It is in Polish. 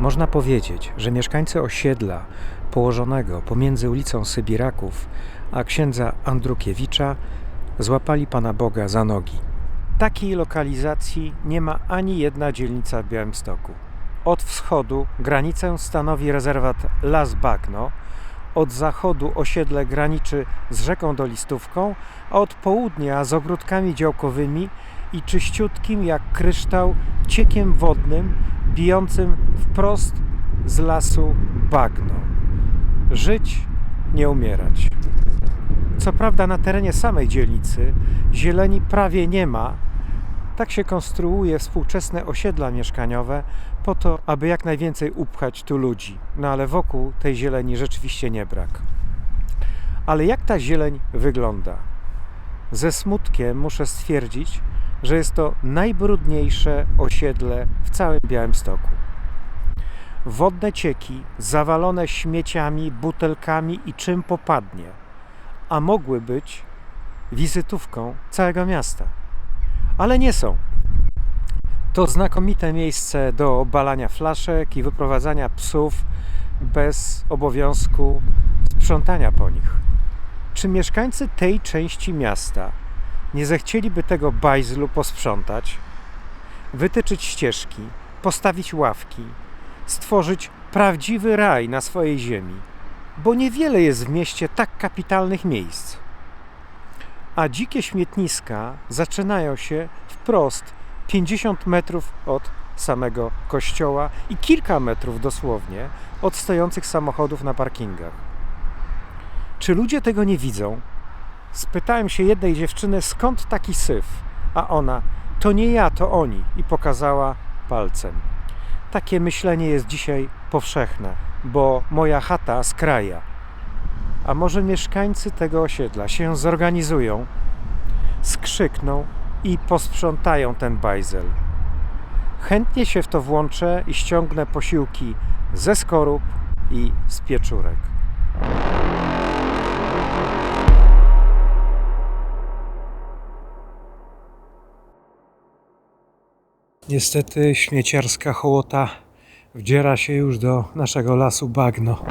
Można powiedzieć, że mieszkańcy osiedla położonego pomiędzy ulicą Sybiraków a księdza Andrukiewicza złapali Pana Boga za nogi. Takiej lokalizacji nie ma ani jedna dzielnica w Białymstoku. Od wschodu granicę stanowi rezerwat Las Bagno, od zachodu osiedle graniczy z rzeką Dolistówką, a od południa z ogródkami działkowymi i czyściutkim jak kryształ ciekiem wodnym bijącym wprost z lasu bagno. Żyć, nie umierać. Co prawda na terenie samej dzielnicy zieleni prawie nie ma. Tak się konstruuje współczesne osiedla mieszkaniowe po to, aby jak najwięcej upchać tu ludzi. No ale wokół tej zieleni rzeczywiście nie brak. Ale jak ta zieleń wygląda? Ze smutkiem muszę stwierdzić, że jest to najbrudniejsze osiedle w całym Białymstoku. Wodne cieki zawalone śmieciami, butelkami i czym popadnie, a mogły być wizytówką całego miasta. Ale nie są. To znakomite miejsce do obalania flaszek i wyprowadzania psów bez obowiązku sprzątania po nich. Czy mieszkańcy tej części miasta nie zechcieliby tego bajzlu posprzątać, wytyczyć ścieżki, postawić ławki, stworzyć prawdziwy raj na swojej ziemi, bo niewiele jest w mieście tak kapitalnych miejsc. A dzikie śmietniska zaczynają się wprost 50 metrów od samego kościoła i kilka metrów dosłownie od stojących samochodów na parkingach. Czy ludzie tego nie widzą? Spytałem się jednej dziewczyny, skąd taki syf, a ona, to nie ja, to oni, i pokazała palcem. Takie myślenie jest dzisiaj powszechne, bo moja chata z kraja. A może mieszkańcy tego osiedla się zorganizują, skrzykną i posprzątają ten bajzel. Chętnie się w to włączę i ściągnę posiłki ze skorup i z pieczurek. Niestety śmieciarska hołota wdziera się już do naszego lasu bagno.